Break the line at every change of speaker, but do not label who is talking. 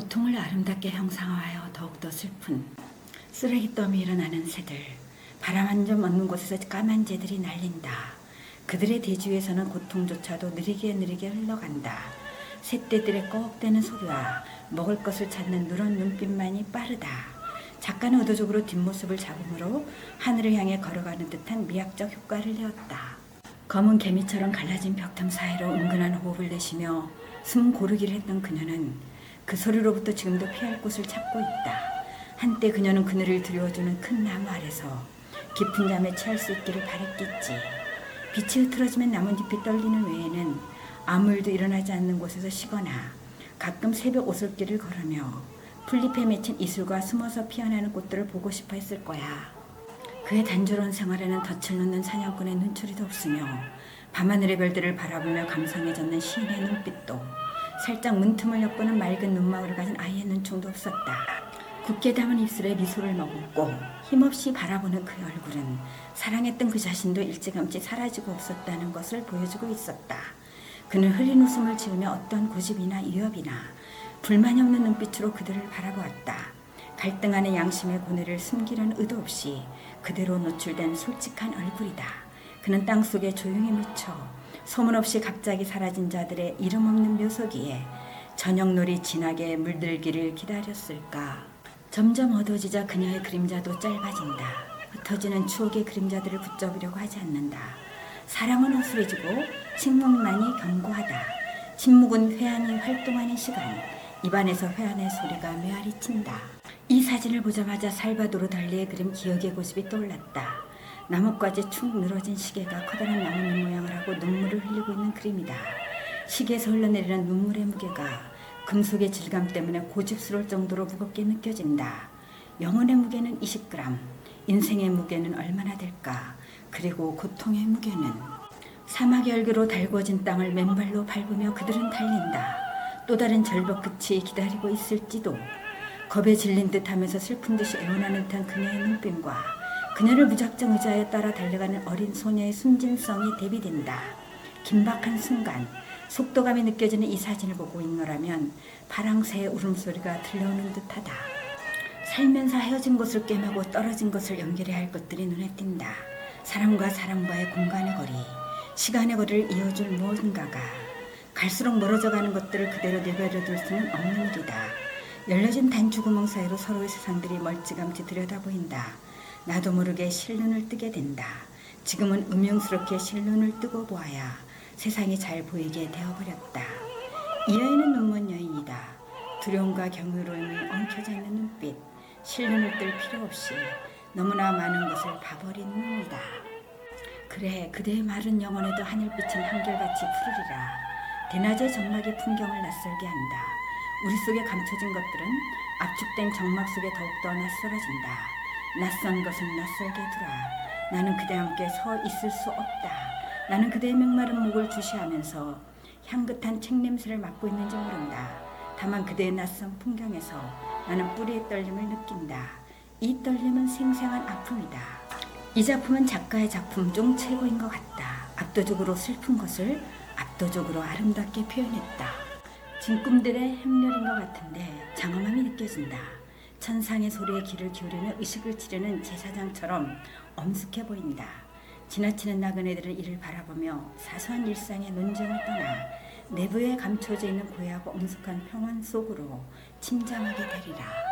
고통을 아름답게 형상화하여 더욱더 슬픈 쓰레기 더미 일어나는 새들. 바람 한 점 없는 곳에서 까만 재들이 날린다. 그들의 대주에서는 고통조차도 느리게 느리게 흘러간다. 새떼들의 꺼억대는 소리와 먹을 것을 찾는 누런 눈빛만이 빠르다. 작가는 의도적으로 뒷모습을 잡음으로 하늘을 향해 걸어가는 듯한 미학적 효과를 내었다. 검은 개미처럼 갈라진 벽틈 사이로 은근한 호흡을 내쉬며 숨 고르기를 했던 그녀는 그 소리로부터 지금도 피할 곳을 찾고 있다. 한때 그녀는 그늘을 드리워주는 큰 나무 아래서 깊은 잠에 취할 수 있기를 바랬겠지. 빛이 흐트러지면 나뭇잎이 떨리는 외에는 아무 일도 일어나지 않는 곳에서 쉬거나 가끔 새벽 오솔길을 걸으며 풀잎에 맺힌 이슬과 숨어서 피어나는 꽃들을 보고 싶어 했을 거야. 그의 단조로운 생활에는 덫을 놓는 사냥꾼의 눈초리도 없으며 밤하늘의 별들을 바라보며 감상해졌는 시인의 눈빛도 살짝 문틈을 엿보는 맑은 눈망울을 가진 아이의 눈총도 없었다. 굳게 담은 입술에 미소를 머금고 힘없이 바라보는 그의 얼굴은 사랑했던 그 자신도 일찌감치 사라지고 없었다는 것을 보여주고 있었다. 그는 흐린 웃음을 지으며 어떤 고집이나 위협이나 불만이 없는 눈빛으로 그들을 바라보았다. 갈등하는 양심의 고뇌를 숨기려는 의도 없이 그대로 노출된 솔직한 얼굴이다. 그는 땅 속에 조용히 묻혀 소문 없이 갑자기 사라진 자들의 이름 없는 묘석이에 저녁놀이 진하게 물들기를 기다렸을까. 점점 어두워지자 그녀의 그림자도 짧아진다. 흩어지는 추억의 그림자들을 붙잡으려고 하지 않는다. 사랑은 허술해지고 침묵만이 견고하다. 침묵은 회한이 활동하는 시간. 입안에서 회한의 소리가 메아리 친다. 이 사진을 보자마자 살바도르 달리의 그림 기억의 고집이 떠올랐다. 나뭇가지 축 늘어진 시계가 커다란 나뭇잎 모양을 하고 눈물을 흘리고 있는 그림이다. 시계에서 흘러내리는 눈물의 무게가 금속의 질감 때문에 고집스러울 정도로 무겁게 느껴진다. 영혼의 무게는 20g, 인생의 무게는 얼마나 될까? 그리고 고통의 무게는 사막의 열기로 달궈진 땅을 맨발로 밟으며 그들은 달린다. 또 다른 절벽 끝이 기다리고 있을지도 겁에 질린 듯 하면서 슬픈 듯이 애원하는 듯한 그녀의 눈빛과 그녀를 무작정 의자에 따라 달려가는 어린 소녀의 순진성이 대비된다. 긴박한 순간 속도감이 느껴지는 이 사진을 보고 있노라면 파랑새의 울음소리가 들려오는 듯하다. 살면서 헤어진 것을 꿰매고 떨어진 것을 연결해야 할 것들이 눈에 띈다. 사람과 사람과의 공간의 거리, 시간의 거리를 이어줄 무언가가 갈수록 멀어져 가는 것들을 그대로 내버려 둘 수는 없는 일이다. 열려진 단추구멍 사이로 서로의 세상들이 멀찌감치 들여다보인다. 나도 모르게 실눈을 뜨게 된다. 지금은 음흉스럽게 실눈을 뜨고 보아야 세상이 잘 보이게 되어버렸다. 이 여인은 눈먼 여인이다. 두려움과 경이로움이 엉켜져 있는 눈빛, 실눈을 뜰 필요 없이 너무나 많은 것을 봐버린 눈이다. 그래, 그대의 마른 영혼에도 하늘빛은 한결같이 푸르리라. 대낮의 정막이 풍경을 낯설게 한다. 우리 속에 감춰진 것들은 압축된 정막 속에 더욱더 낯설어진다. 낯선 것은 낯설게 두라. 나는 그대와 함께 서 있을 수 없다. 나는 그대의 맹마른 목을 주시하면서 향긋한 책 냄새를 맡고 있는지 모른다. 다만 그대의 낯선 풍경에서 나는 뿌리의 떨림을 느낀다. 이 떨림은 생생한 아픔이다. 이 작품은 작가의 작품 중 최고인 것 같다. 압도적으로 슬픈 것을 압도적으로 아름답게 표현했다. 진꿈들의 행렬인 것 같은데 장엄함이 느껴진다. 천상의 소리에 귀를 기울이며 의식을 치르는 제사장처럼 엄숙해 보인다. 지나치는 나그네들은 이를 바라보며 사소한 일상의 논쟁을 떠나 내부에 감춰져 있는 고요하고 엄숙한 평안 속으로 침잠하게 되리라.